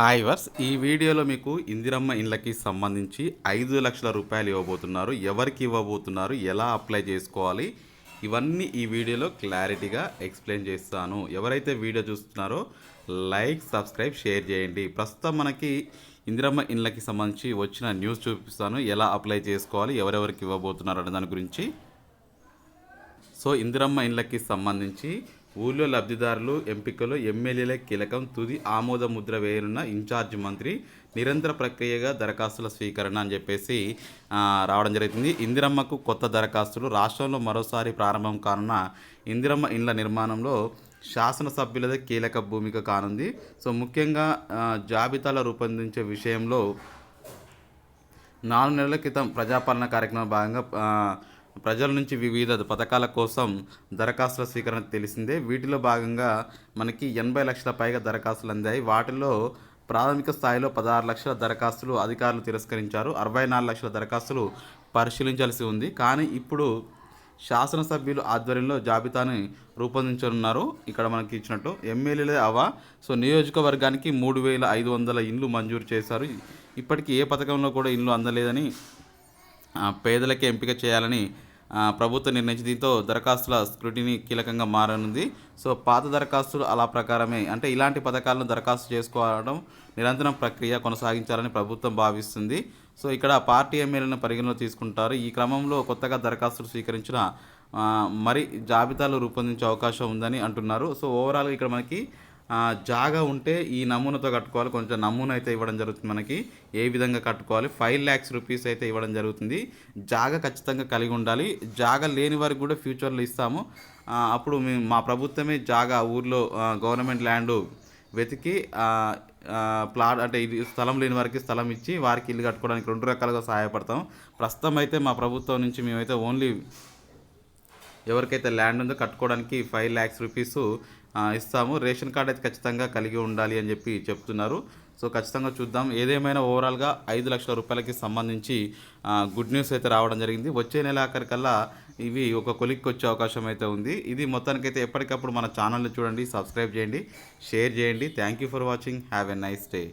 Hi verse ఈ వీడియోలో మీకు ఇందిరమ్మ ఇండ్లకి సంబంధించి ఐదు లక్షల రూపాయలు ఇవ్వబోతున్నారు. ఎవరికి ఇవ్వబోతున్నారు? ఎలా అప్లై చేసుకోవాలి? ఇవన్నీ ఈ వీడియోలో క్లారిటీగా ఎక్స్ప్లెయిన్ చేస్తాను. ఎవరైతే వీడియో చూస్తున్నారో లైక్ సబ్స్క్రైబ్ షేర్ చేయండి. ప్రస్తుతం మనకి ఇందిరమ్మ ఇండ్లకి సంబంధించి వచ్చిన న్యూస్ చూపిస్తాను. ఎలా అప్లై చేసుకోవాలి? ఎవరెవరికి ఇవ్వబోతున్నారు అనే దాని గురించి. సో ఇందిరమ్మ ఇండ్లకి సంబంధించి ఊళ్ళో లబ్ధిదారులు ఎంపికలు ఎమ్మెల్యేల కీలకం. తుది ఆమోద ముద్ర వేయనున్న ఇన్ఛార్జ్ మంత్రి నిరంతర ప్రక్రియగా దరఖాస్తుల స్వీకరణ అని చెప్పేసి రావడం జరుగుతుంది. ఇందిరమ్మకు కొత్త దరఖాస్తులు. రాష్ట్రంలో మరోసారి ప్రారంభం కానున్న ఇందిరమ్మ ఇండ్ల నిర్మాణంలో శాసనసభ్యులదే కీలక భూమిక కానుంది. సో ముఖ్యంగా జాబితాలో జాబితాల రూపొందించే విషయంలో నాలుగు నెలల క్రితం ప్రజాపాలన కార్యక్రమం భాగంగా ప్రజల నుంచి వివిధ పథకాల కోసం దరఖాస్తుల స్వీకరణ తెలిసిందే. వీటిలో భాగంగా మనకి ఎనభై లక్షల పైగా దరఖాస్తులు అందాయి. వాటిలో ప్రాథమిక స్థాయిలో పదహారు లక్షల దరఖాస్తులు అధికారులు తిరస్కరించారు. అరవై నాలుగు లక్షల దరఖాస్తులు పరిశీలించాల్సి ఉంది. కానీ ఇప్పుడు శాసనసభ్యులు ఆధ్వర్యంలో జాబితాను రూపొందించనున్నారు. ఇక్కడ మనకి ఇచ్చినట్టు ఎమ్మెల్యేలే అవా. సో నియోజకవర్గానికి మూడు వేల ఐదు వందల ఇండ్లు మంజూరు చేశారు. ఇప్పటికీ ఏ పథకంలో కూడా ఇండ్లు అందలేదని పేదలకి పేదలకే ఎంపిక చేయాలని ప్రభుత్వం నిర్ణయించి దీంతో దరఖాస్తుల స్క్రూటినీ కీలకంగా మారనుంది. సో పాత దరఖాస్తులు అలా ప్రకారమే అంటే ఇలాంటి పథకాలను దరఖాస్తు చేసుకోవడం నిరంతరం ప్రక్రియ కొనసాగించాలని ప్రభుత్వం భావిస్తుంది. సో ఇక్కడ పార్టీ ఎమ్మెల్యేలను పరిగణలో తీసుకుంటారు. ఈ క్రమంలో కొత్తగా దరఖాస్తులు స్వీకరించిన మరి జాబితాలు రూపొందించే అవకాశం ఉందని అంటున్నారు. సో ఓవరాల్గా ఇక్కడ మనకి జాగా ఉంటే ఈ నమూనాతో కట్టుకోవాలి. కొంచెం నమూనా అయితే ఇవ్వడం జరుగుతుంది మనకి. ఏ విధంగా కట్టుకోవాలి? ఫైవ్ ల్యాక్స్ రూపీస్ అయితే ఇవ్వడం జరుగుతుంది. జాగా ఖచ్చితంగా కలిగి ఉండాలి. జాగా లేని వారికి కూడా ఫ్యూచర్లో ఇస్తాము. అప్పుడు మేము మా ప్రభుత్వమే జాగా ఊర్లో గవర్నమెంట్ ల్యాండ్ వెతికి ప్లాట్ అంటే ఇది స్థలం లేని వారికి స్థలం ఇచ్చి వారికి ఇల్లు కట్టుకోవడానికి రెండు రకాలుగా సహాయపడతాం. ప్రస్తుతం అయితే మా ప్రభుత్వం నుంచి మేమైతే ఓన్లీ ఎవరికైతే ల్యాండ్ ఉందో కట్టుకోవడానికి ఫైవ్ ల్యాక్స్ రూపీస్ ఇస్తాము. రేషన్ కార్డ్ అయితే ఖచ్చితంగా కలిగి ఉండాలి అని చెప్పి చెప్తున్నారు. సో ఖచ్చితంగా చూద్దాం. ఏదేమైనా ఓవరాల్గా ఐదు లక్షల రూపాయలకి సంబంధించి గుడ్ న్యూస్ అయితే రావడం జరిగింది. వచ్చే నెల ఆఖరికల్లా ఇవి ఒక కొలిక్కి వచ్చే అవకాశం అయితే ఉంది. ఇది మొత్తానికైతే ఎప్పటికప్పుడు మన ఛానల్ని చూడండి సబ్స్క్రైబ్ చేయండి షేర్ చేయండి. Thank you for watching. Have a nice day.